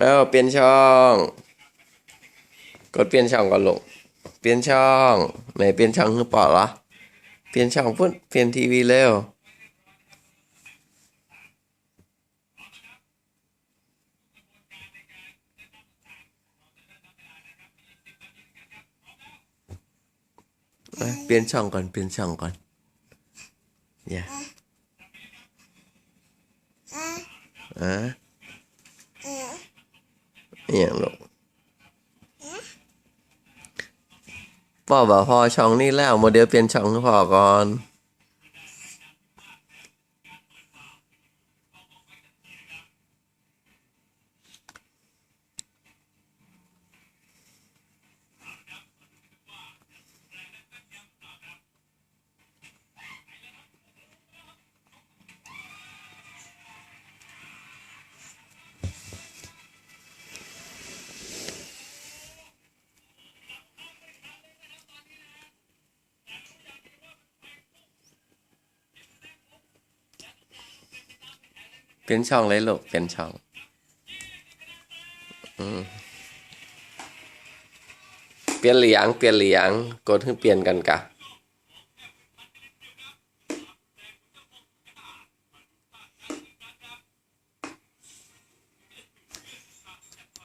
เอ้าเปลี่ยนช่อง กดเปลี่ยนช่องก่อนลูกเปลี่ยนช่องไหนเปลี่ยนช่องคือเปล่าล่ะเปลี่ยนช่องพุ่นเปลี่ยนทีวีเร็วเอ้ยเปลี่ยนช่องก่อน เปลี่ยนช่องก่อนอย่าอะอ อย่างลูกพ่อบอกพอช่องนี้แล้วโมเดลเปลี่ยนช่องพ่อก่อน เปลี่ยนช่องเลยลูกเปลี่ยนช่อง อืมเปลี่ยนเหลียงเปลี่ยนเหลียงกดให้เปลี่ยนกันกะ